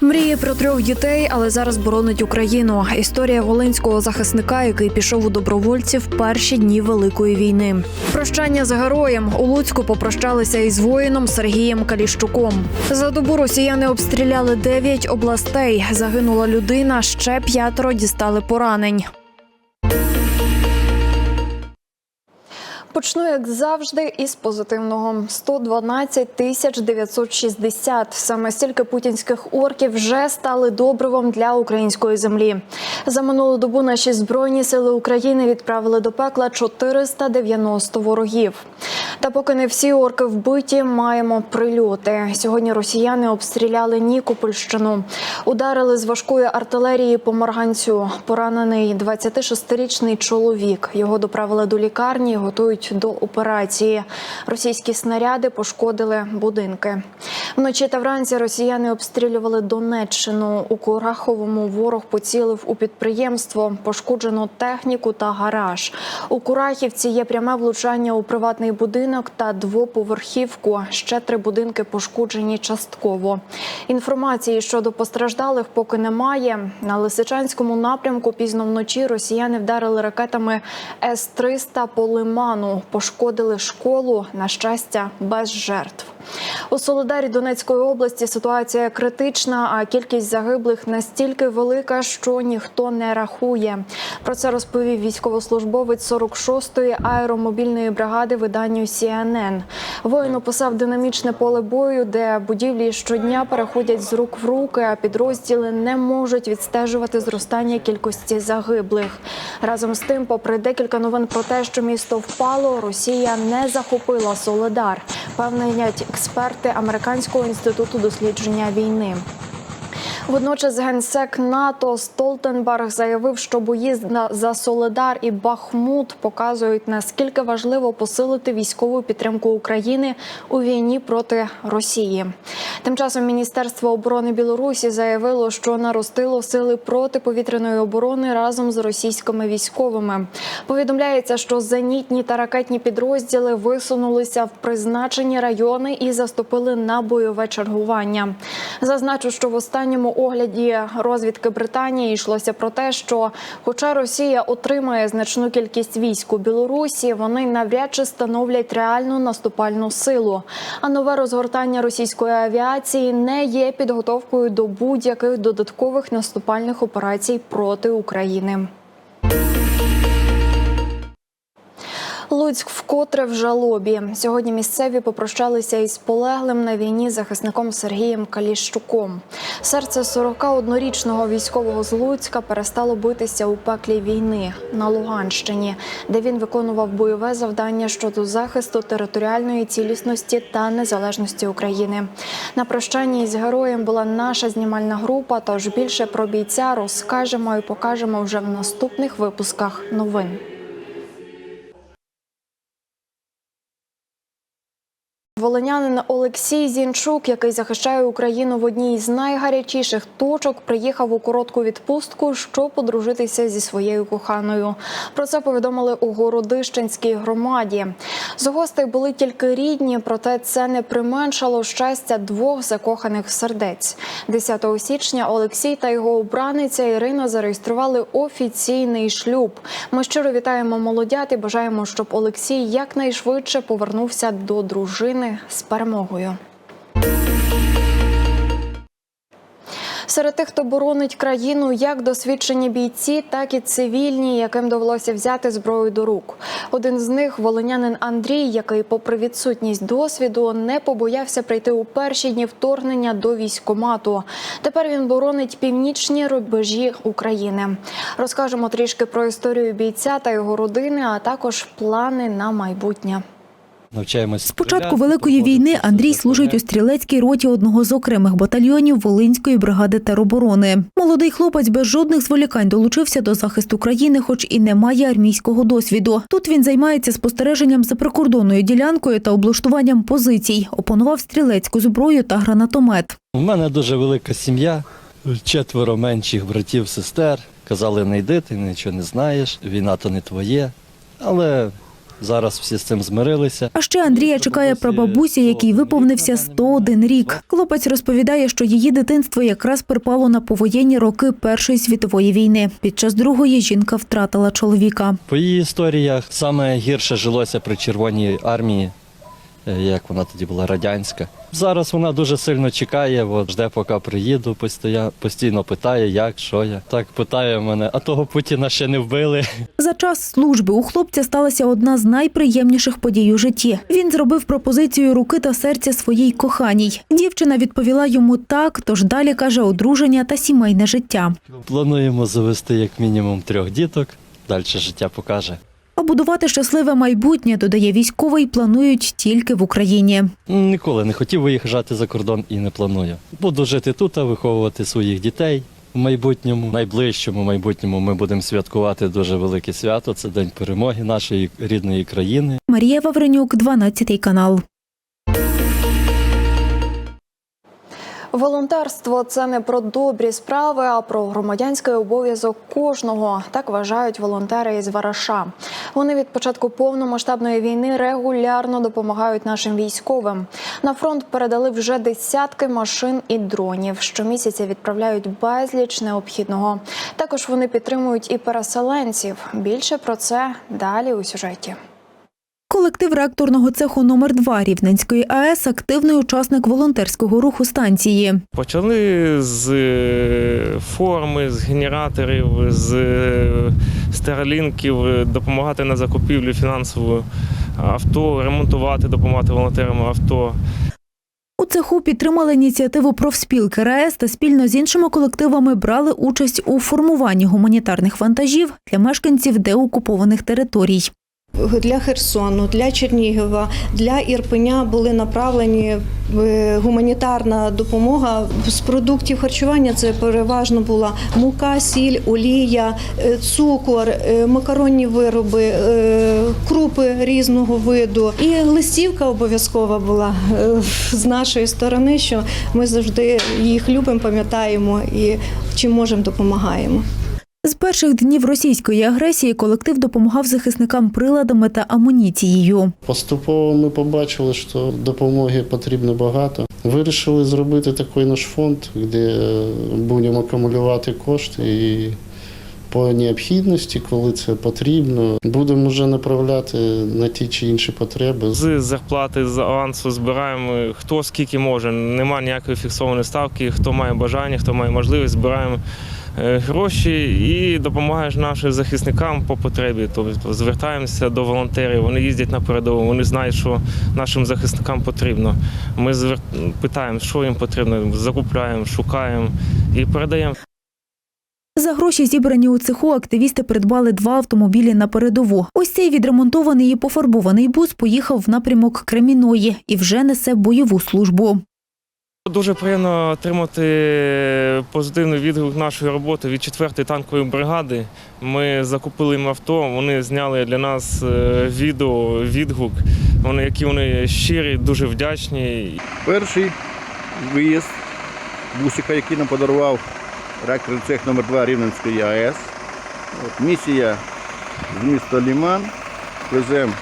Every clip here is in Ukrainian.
Мріє про трьох дітей, але зараз боронить Україну. Історія волинського захисника, який пішов у добровольці в перші дні великої війни. Прощання з героєм у Луцьку попрощалися із воїном Сергієм Каліщуком. За добу росіяни обстріляли дев'ять областей. Загинула людина, ще п'ятеро дістали поранень. Почну, як завжди, із позитивного 112 тисяч 960. Саме стільки путінських орків вже стали добривом для української землі. За минулу добу наші збройні сили України відправили до пекла 490 ворогів. Та поки не всі орки вбиті, маємо прильоти. Сьогодні росіяни обстріляли Нікопольщину, ударили з важкої артилерії по Марганцю. Поранений 26-річний чоловік. Його доправили до лікарні, готують до операції. Російські снаряди пошкодили будинки. Вночі та вранці росіяни обстрілювали Донеччину. У Кураховому ворог поцілив у підприємство, пошкоджено техніку та гараж. У Курахівці є пряме влучання у приватний будинок та двоповерхівку. Ще три будинки пошкоджені частково. Інформації щодо постраждалих поки немає. На Лисичанському напрямку пізно вночі росіяни вдарили ракетами С-300 по лиману. Пошкодили школу. На щастя, без жертв. У Солодарі Донецької області ситуація критична, а кількість загиблих настільки велика, що ніхто не рахує. Про це розповів військовослужбовець 46-ї аеромобільної бригади виданню CNN. Воїн описав динамічне поле бою, де будівлі щодня переходять з рук в руки, а підрозділи не можуть відстежувати зростання кількості загиблих. Разом з тим, попри декілька новин про те, що місто впало, Росія не захопила Соледар. Певнять експерти Американського інституту дослідження війни. Водночас генсек НАТО Столтенберг заявив, що бої за Соледар і Бахмут показують наскільки важливо посилити військову підтримку України у війні проти Росії. Тим часом Міністерство оборони Білорусі заявило, що наростило сили протиповітряної оборони разом з російськими військовими. Повідомляється, що зенітні та ракетні підрозділи висунулися в призначені райони і заступили на бойове чергування. Зазначу, що в останньому огляді розвідки Британії йшлося про те, що, хоча Росія отримає значну кількість військ у Білорусі, вони навряд чи становлять реальну наступальну силу. А нове розгортання російської авіації не є підготовкою до будь-яких додаткових наступальних операцій проти України. Луцьк вкотре в жалобі. Сьогодні місцеві попрощалися із полеглим на війні захисником Сергієм Каліщуком. Серце 41-річного військового з Луцька перестало битися у пеклі війни на Луганщині, де він виконував бойове завдання щодо захисту територіальної цілісності та незалежності України. На прощанні з героєм була наша знімальна група. Тож більше про бійця розкажемо і покажемо вже в наступних випусках новин. Волинянин Олексій Зінчук, який захищає Україну в одній з найгарячіших точок, приїхав у коротку відпустку, щоб подружитися зі своєю коханою. Про це повідомили у Городищенській громаді. З гостей були тільки рідні, проте це не применшало щастя двох закоханих сердець. 10 січня Олексій та його обраниця Ірина зареєстрували офіційний шлюб. Ми щиро вітаємо молодят і бажаємо, щоб Олексій якнайшвидше повернувся до дружини з перемогою. Серед тих, хто боронить країну, як досвідчені бійці, так і цивільні, яким довелося взяти зброю до рук. Один з них волинянин Андрій, який, попри відсутність досвіду, не побоявся прийти у перші дні вторгнення до військомату. Тепер він боронить північні рубежі України. Розкажемо трішки про історію бійця та його родини, а також плани на майбутнє. Навчаємось З початку Великої війни Андрій служить у стрілецькій роті одного з окремих батальйонів Волинської бригади тероборони. Молодий хлопець без жодних зволікань долучився до захисту країни, хоч і не має армійського досвіду. Тут він займається спостереженням за прикордонною ділянкою та облаштуванням позицій. Опанував стрілецьку зброю та гранатомет. У мене дуже велика сім'я, четверо менших братів, сестер. Казали, не йди, ти нічого не знаєш, війна то не твоє. Але зараз всі з цим змирилися. А ще Андрія чекає прабабуся, який виповнився 101 рік. Хлопець розповідає, що її дитинство якраз припало на повоєнні роки Першої світової війни. Під час другої жінка втратила чоловіка. По її історіях саме гірше жилося при Червоній армії, е, як вона тоді була радянська. Зараз вона дуже сильно чекає, от, жде, поки приїду, постійно, постійно питає, як, що я. Так питає мене, а того Путіна ще не вбили. За час служби у хлопця сталася одна з найприємніших подій у житті. Він зробив пропозицію руки та серця своїй коханій. Дівчина відповіла йому так, тож далі каже одруження та сімейне життя. Плануємо завести як мінімум трьох діток. Далі життя покаже. А будувати щасливе майбутнє, додає військовий, планують тільки в Україні. Ніколи не хотів виїжджати за кордон і не планую. Буду жити тут, а виховувати своїх дітей. В майбутньому, найближчому майбутньому, ми будемо святкувати дуже велике свято. Це День перемоги нашої рідної країни. Марія Вавренюк, 12 канал. Волонтерство це не про добрі справи, а про громадянський обов'язок кожного. Так вважають волонтери із Вараша. Вони від початку повномасштабної війни регулярно допомагають нашим військовим. На фронт передали вже десятки машин і дронів. Щомісяця відправляють безліч необхідного. Також вони підтримують і переселенців. Bільше про це далі у сюжеті. Колектив реакторного цеху номер 2 Рівненської АЕС активний учасник волонтерського руху станції. Почали з е, форми, з генераторів, з е, старлінків е, допомагати на закупівлю фінансову авто, ремонтувати, допомагати волонтерам авто. У цеху підтримали ініціативу профспілки РаЕС та спільно з іншими колективами брали участь у формуванні гуманітарних вантажів для мешканців деокупованих територій. Для Херсону, для Чернігова, для Ірпеня були направлені е, гуманітарна допомога з продуктів харчування. Це переважно була мука, сіль, олія, е, цукор, е, макаронні вироби, крупи різного виду. І листівка обов'язкова була з нашої сторони, що ми завжди їх любимо, пам'ятаємо і чим можемо допомагаємо. З перших днів російської агресії колектив допомагав захисникам приладами та амуніцією. Поступово ми побачили, що допомоги потрібно багато. Вирішили зробити такий наш фонд, де е, будемо акумулювати кошти і по необхідності, коли це потрібно, будемо вже направляти на ті чи інші потреби. З зарплати, з авансу збираємо хто скільки може. Нема ніякої фіксованої ставки. Хто має бажання, хто має можливість, збираємо гроші і допомагаєш нашим захисникам по потребі. Тобто звертаємося до волонтерів. Вони їздять на передову, вони знають, що нашим захисникам потрібно. Ми звер... питаємо, що їм потрібно, закупляємо, шукаємо і передаємо. За гроші, зібрані у цеху, активісти придбали два автомобілі на передову. Ось цей відремонтований і пофарбований бус поїхав в напрямок Креміної і вже несе бойову службу. Дуже приємно отримати позитивний відгук нашої роботи від 4-ї танкової бригади. Ми закупили їм авто, вони зняли для нас е, відео, відгук. Вони які вони щирі, дуже вдячні. Перший виїзд бусика, який нам подарував реакторний цех номер 2 Рівненської АЕС. От, місія з міста Ліман. Веземо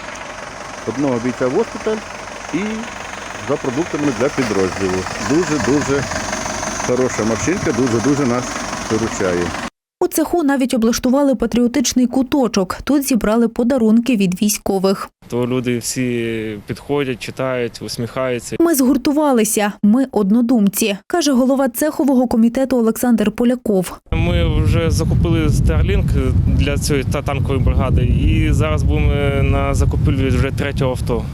одного бійця в госпіталь і за продуктами для підрозділу. Дуже-дуже хороша машинка, дуже-дуже нас виручає. У цеху навіть облаштували патріотичний куточок. Тут зібрали подарунки від військових. То люди всі підходять, читають, усміхаються. Ми згуртувалися. Ми однодумці, каже голова цехового комітету Олександр Поляков. Ми вже закупили Starlink для цієї танкової бригади, і зараз будемо на закупівлі вже третього авто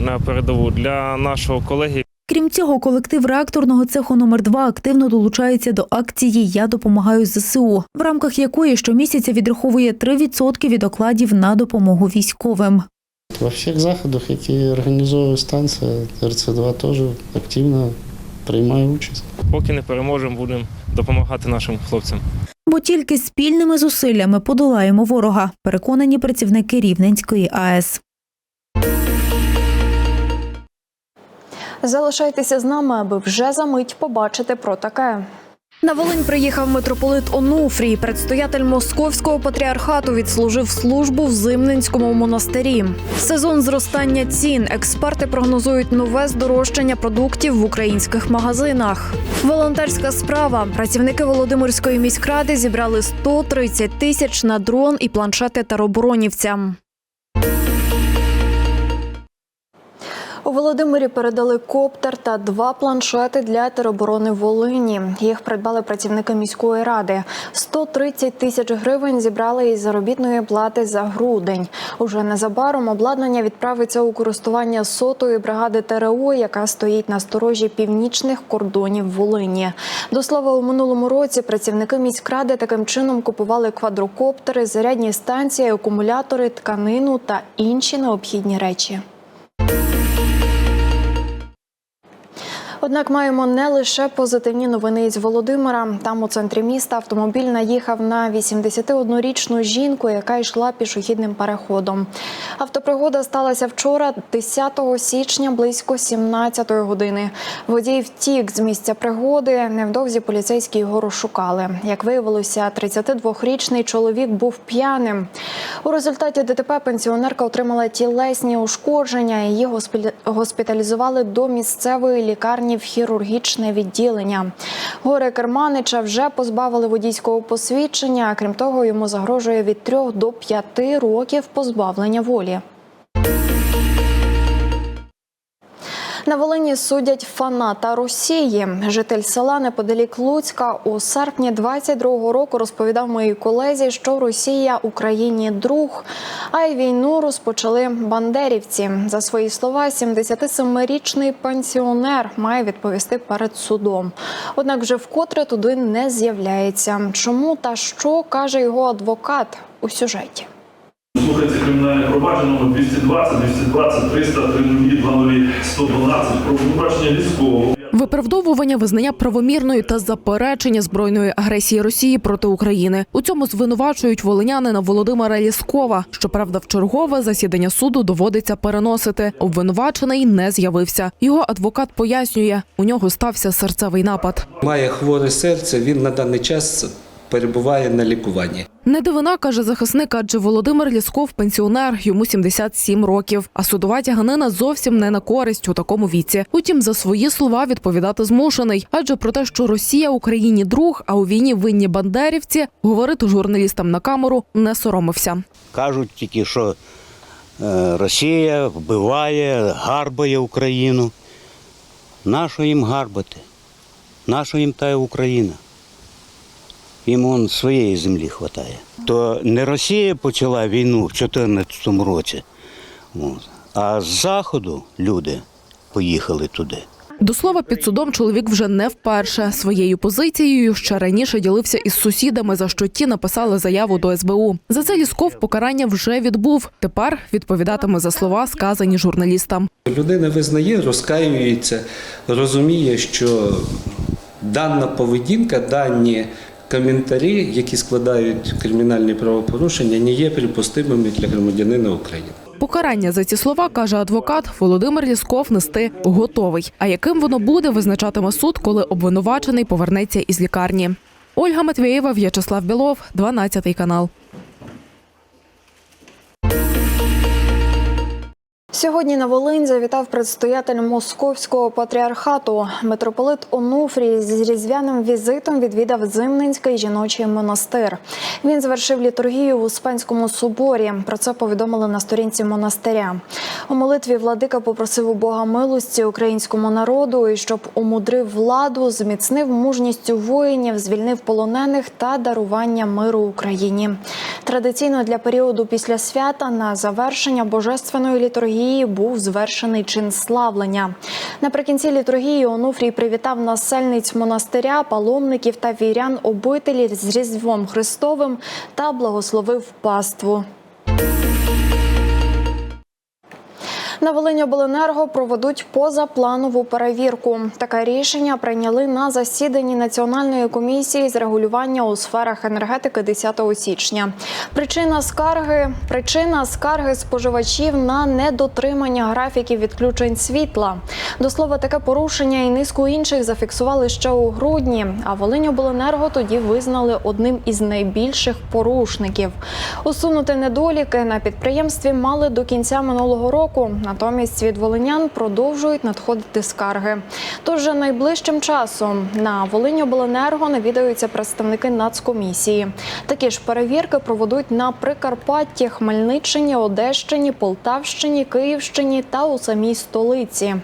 на передову для нашого колеги. Крім цього, колектив реакторного цеху номер 2 активно долучається до акції Я допомагаю ЗСУ, в рамках якої щомісяця відраховує 3% від окладів на допомогу військовим. Во всіх заходах, які організовує станція, РЦ-2 теж активно приймає участь. Поки не переможемо, будемо допомагати нашим хлопцям. Бо тільки спільними зусиллями подолаємо ворога, переконані працівники Рівненської АЕС. Залишайтеся з нами, аби вже за мить побачити про таке. На Волинь приїхав митрополит Онуфрій. Предстоятель московського патріархату відслужив службу в Зимненському монастирі. Сезон зростання цін. Експерти прогнозують нове здорожчання продуктів в українських магазинах. Волонтерська справа. Працівники Володимирської міськради зібрали 130 тисяч на дрон і планшети тероборонівцям. У Володимирі передали коптер та два планшети для тероборони Волині. Їх придбали працівники міської ради. 130 тисяч гривень зібрали із заробітної плати за грудень. Уже незабаром обладнання відправиться у користування сотої бригади ТРО, яка стоїть на сторожі північних кордонів Волині. До слова, у минулому році працівники міськради таким чином купували квадрокоптери, зарядні станції, акумулятори, тканину та інші необхідні речі. Однак маємо не лише позитивні новини із Володимира. Там у центрі міста автомобіль наїхав на 81-річну жінку, яка йшла пішохідним переходом. Автопригода сталася вчора, 10 січня, близько 17 години. Водій втік з місця пригоди. Невдовзі поліцейські його розшукали. Як виявилося, 32-річний чоловік був п'яним. У результаті ДТП пенсіонерка отримала тілесні ушкодження. Її госпі- госпіталізували до місцевої лікарні в хірургічне відділення. Горе Керманича вже позбавили водійського посвідчення. Крім того, йому загрожує від 3 до 5 років позбавлення волі. На Волині судять фаната Росії. Житель села неподалік Луцька у серпні 22-го року розповідав моїй колезі, що Росія Україні друг, а й війну розпочали бандерівці. За свої слова, 77-річний пенсіонер має відповісти перед судом. Однак вже вкотре туди не з'являється. Чому та що каже його адвокат у сюжеті? Слухається кримінальне провадження номер 220, 220, 300, 30, 20, 112 про обвинувачення військового. Виправдовування визнання правомірної та заперечення збройної агресії Росії проти України. У цьому звинувачують волинянина Володимира Ліскова. Щоправда, в чергове засідання суду доводиться переносити. Обвинувачений не з'явився. Його адвокат пояснює, у нього стався серцевий напад. Має хворе серце, він на даний час перебуває на лікуванні. Не дивина, каже захисник, адже Володимир Лісков пенсіонер, йому 77 років. А судова тяганина зовсім не на користь у такому віці. Утім, за свої слова відповідати змушений. Адже про те, що Росія Україні друг, а у війні винні бандерівці, говорити журналістам на камеру не соромився. Кажуть тільки, що е, Росія вбиває, гарбає Україну. Нащо їм гарбати? Нащо їм та Україна? Їм он своєї землі вистачає. То не Росія почала війну в 2014 році, а з Заходу люди поїхали туди. До слова, під судом чоловік вже не вперше. Своєю позицією ще раніше ділився із сусідами, за що ті написали заяву до СБУ. За це Лісков покарання вже відбув. Тепер відповідатиме за слова, сказані журналістам. Людина визнає, розкаюється, розуміє, що дана поведінка, дані коментарі, які складають кримінальні правопорушення, не є припустимими для громадянина України. Покарання за ці слова каже адвокат Володимир Лісков нести готовий. А яким воно буде, визначатиме суд, коли обвинувачений повернеться із лікарні. Ольга Матвієва, В'ячеслав Білов, 12 канал. Сьогодні на Волинь завітав предстоятель московського патріархату. Митрополит Онуфрій з різдвяним візитом відвідав Зимненський жіночий монастир. Він завершив літургію в Успенському соборі. Про це повідомили на сторінці монастиря. У молитві владика попросив у Бога милості українському народу і щоб умудрив владу, зміцнив мужністю воїнів, звільнив полонених та дарування миру Україні. Традиційно для періоду після свята на завершення божественної літургії був звершений чин славлення. Наприкінці літургії Онуфрій привітав насельниць монастиря, паломників та вірян обителі з Різдвом Христовим та благословив паству. На Волиньобленерго проведуть позапланову перевірку. Таке рішення прийняли на засіданні Національної комісії з регулювання у сферах енергетики 10 січня. Причина скарги причина скарги споживачів на недотримання графіків відключень світла. До слова, таке порушення і низку інших зафіксували ще у грудні. А Волиньобленерго тоді визнали одним із найбільших порушників. Усунути недоліки на підприємстві мали до кінця минулого року. Натомість від волинян продовжують надходити скарги. Тож найближчим часом на Волиньобленерго навідаються представники нацкомісії. Такі ж перевірки проведуть на Прикарпатті, Хмельниччині, Одещині, Полтавщині, Київщині та у самій столиці.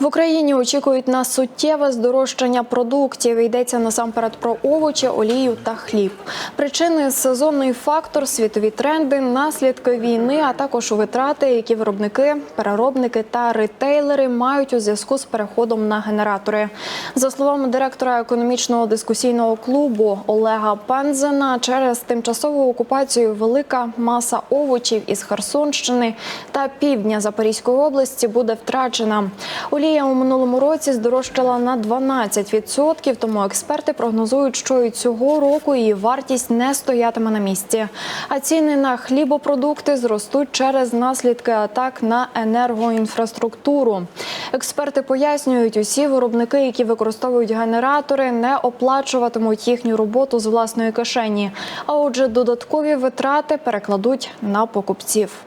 В Україні очікують на суттєве здорожчання продуктів. Йдеться насамперед про овочі, олію та хліб. Причини сезонний фактор, світові тренди, наслідки війни, а також витрати, які виробники, переробники та ретейлери мають у зв'язку з переходом на генератори. За словами директора економічного дискусійного клубу Олега Пензена, через тимчасову окупацію велика маса овочів із Херсонщини та півдня Запорізької області буде втрачена. Олія у минулому році здорожчала на 12%, тому експерти прогнозують, що і цього року її вартість не стоятиме на місці. А ціни на хлібопродукти зростуть через наслідки атак на енергоінфраструктуру. Експерти пояснюють, усі виробники, які використовують генератори, не оплачуватимуть їхню роботу з власної кишені. А отже, додаткові витрати перекладуть на покупців.